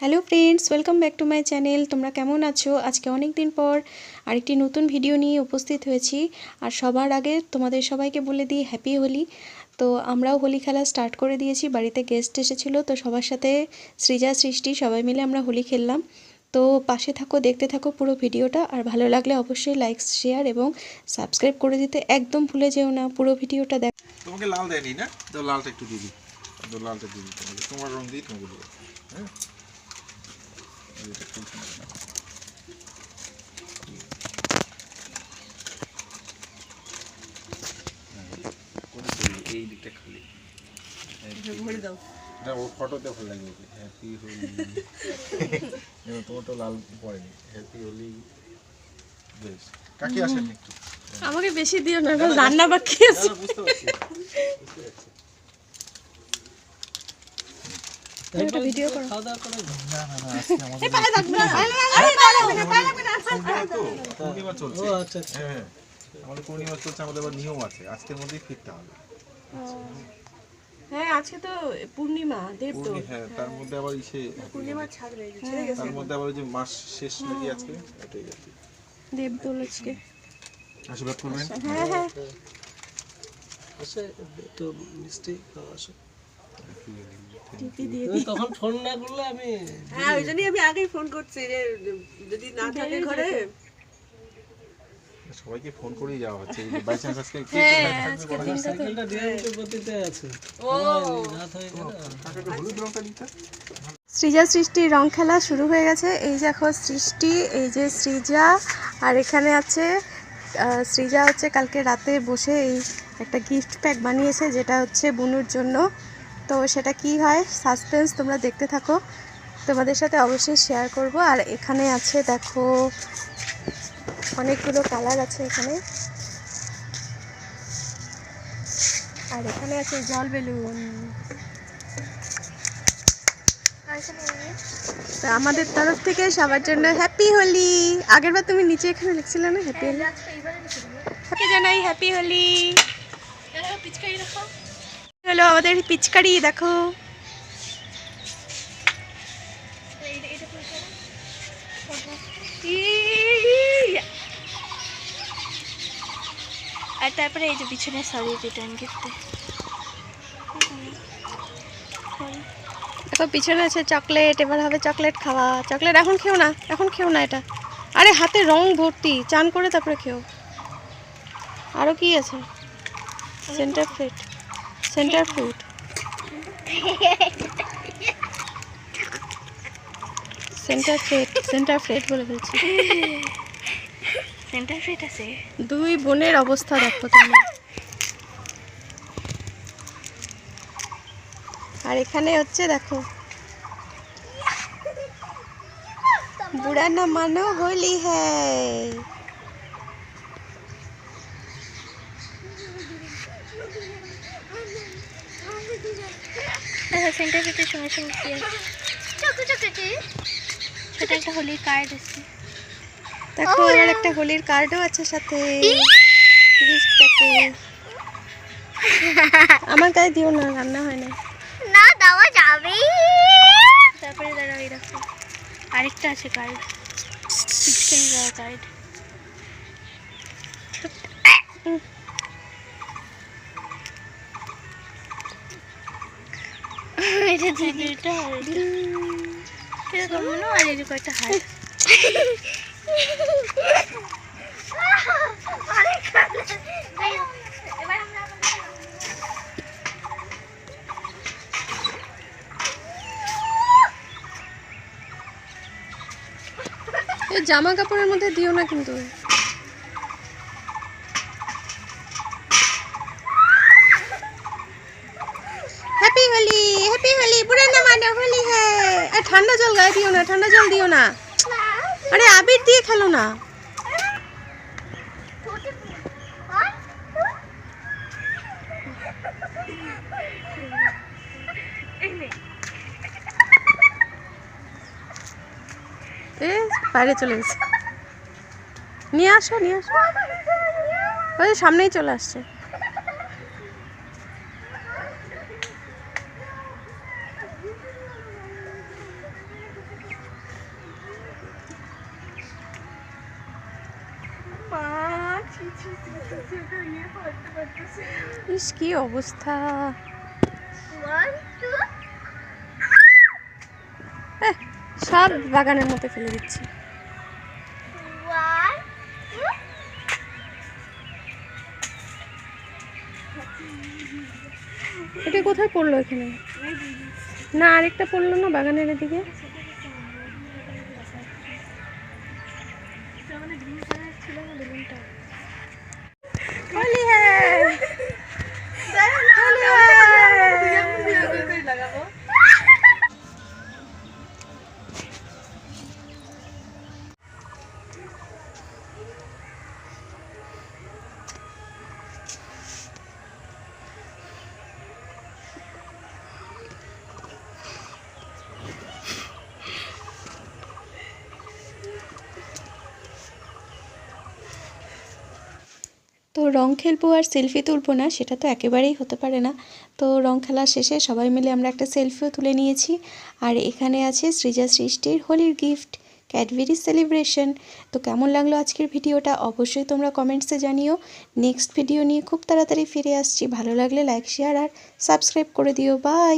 Hello friends welcome back to my channel তোমরা কেমন আছো? আজকে অনেক দিন পর আরেকটি নতুন ভিডিও নিয়ে উপস্থিত হয়েছি। আর সবার আগে তোমাদের সবাইকে বলে দিই হ্যাপি হোলি তো আমরাও হোলি খেলা স্টার্ট করে দিয়েছি। বাড়িতে গেস্ট এসেছিল, তো সবার সাথে সৃজা, সৃষ্টি সবাই মিলে আমরা হোলি খেললাম। তো পাশে থাকো, দেখতে থাকো পুরো ভিডিওটা আর ভালো লাগলে অবশ্যই লাইক শেয়ার এবং সাবস্ক্রাইব করে দিতে একদম ভুলে যেও না পুরো ভিডিওটা দেখ। তোমাকে লাল দেয়নি না? তো লালটা একটু দিই। লালটা তোমাকে। তোমার রং দিই তোমাকে হ্যাঁ? এই এটা খুব সুন্দর করে এই দিকটা খালি না ও ফটোতে ভালো লাগবে হ্যাপি হোলি তোমার তো লাল পড়েনি হ্যাপি হোলি বেশ কাকে আসেন একটু? আমাকে বেশি দিও না রান্না বাকি বুঝতে পারছি বুঝতে পারছি একটা ভিডিও করো না না না আজকে আমাদের পূর্ণিমা তো পূর্ণিমা চলছে হ্যাঁ আমাদের পূর্ণিমা চলছে আমাদের আবার নিয়ম আছে আজকের মধ্যেই ফিরতে হবে হ্যাঁ আজকে তো পূর্ণিমা দেব পূর্ণি হ্যাঁ তার মধ্যে আবার ইসে পূর্ণিমা ছাড়বে তার মধ্যে আবার ওই যে মাস শেষ নাকি আজকে এটাই আর কি দেবদোল আজকে আশীর্বাদ করবেন হ্যাঁ হ্যাঁ আসে একটু মিষ্টি খাওয়া আসে তখন ফোন না করলে আমি হ্যাঁ ওই জন্যই আমি আগেই ফোন করছি যে যদি না থাকে ঘরে। সবাইকে ফোন করেই যাওয়া হচ্ছে বাই চান্স আজকে কে সাইকেলটা গতিতে আছে। ও। রাত হয়ে গেল। কাকে হলুদ রংটা দিতে সৃজা সৃষ্টির রং খেলা শুরু হয়ে গেছে। এই দেখো সৃষ্টি এই যে সৃজা আর এখানে আছে সৃজা হচ্ছে কালকে রাতে বসে এই একটা গিফট প্যাক বানিয়েছে যেটা হচ্ছে বুনুর জন্য। তো সেটা কি হয়? সাসপেন্স তোমরা দেখতে থাকো। তোমাদের সাথে অবশ্যই শেয়ার করব। আর এখানে আছে দেখো অনেকগুলো কালার আছে এখানে। আর এখানে আছে জল বেলুন। তো আমাদের তরফ থেকে সবার জন্য হ্যাপি হোলি আগেরবার তুমি নিচে এখানে লিখছিলে না? হ্যাপি হোলি হ্যাপি জানাই হ্যাপি হোলি হলো আমাদের পিচকারি দেখো। আর তারপরে এই যে পিছনে সরিয়ে রিটার্ন গিফট দেখো পিছনে আছে চকলেট এবার হবে চকলেট খাওয়া। চকলেট এখন খেও না এখন খেও না এটা। আরে হাতে রং ভর্তি চান করে তারপরে খেও। আরও কি আছে? Center Fruit Center Fruit Center Fruit Center Fruit বলে ফেলছি। সেন্টার ফ্রেট আছে? দুই বোনের অবস্থা দেখো তোমরা। আর এখানে হচ্ছে দেখো। বুড়া না মানো হোলি হ্যায় দেখো সেন্টার সঙ্গে সঙ্গে কি? আছে ছোট একটা হোলির কার্ড আছে। দেখো আর একটা হোলির কার্ডও আছে সাথে। গিফট আমার গায়ে দিও না রান্না হয় না। না দেওয়া যাবে। তারপরে দাঁড়াও এই দেখো। আরেকটা আছে কার্ড পিক্সেল দেওয়া কার্ড মনে এরকম একটা হাত এই জামা কাপড়ের মধ্যে দিও না কিন্তু হ্যাপি হোলি হ্যাপি হোলি বুড়া মানো হোলি হ্যাঁ ঠান্ডা জল গায়ে দিও না, ঠান্ডা জল দিও না। আরে, আবির দিয়ে খেলো না। এ, বাইরে চলে গেছে। নিয়ে আসো নিয়ে আসো। ওই সামনেই চলে আসছে। ইস কি অবস্থা? সব বাগানের মতো ফেলে দিচ্ছি। এটা কোথায় পড়ল এখানে? না আরেকটা পড়ল না বাগানের এদিকে? তো রং খেলব আর সেলফি তুলবো না, সেটা তো একেবারেই হতে পারে না। তো রং খেলা শেষে সবাই মিলে আমরা একটা সেলফিও তুলে নিয়েছি। আর এখানে আছে সৃজা সৃষ্টির হোলির গিফট ক্যাডবেরি সেলিব্রেশন তো কেমন লাগল আজকের ভিডিওটা অবশ্যই তোমরা কমেন্টসে জানিও। নেক্সট ভিডিও নিয়ে খুব তাড়াতাড়ি ফিরে আসছি। ভালো লাগলে লাইক শেয়ার আর সাবস্ক্রাইব করে দিও। বাই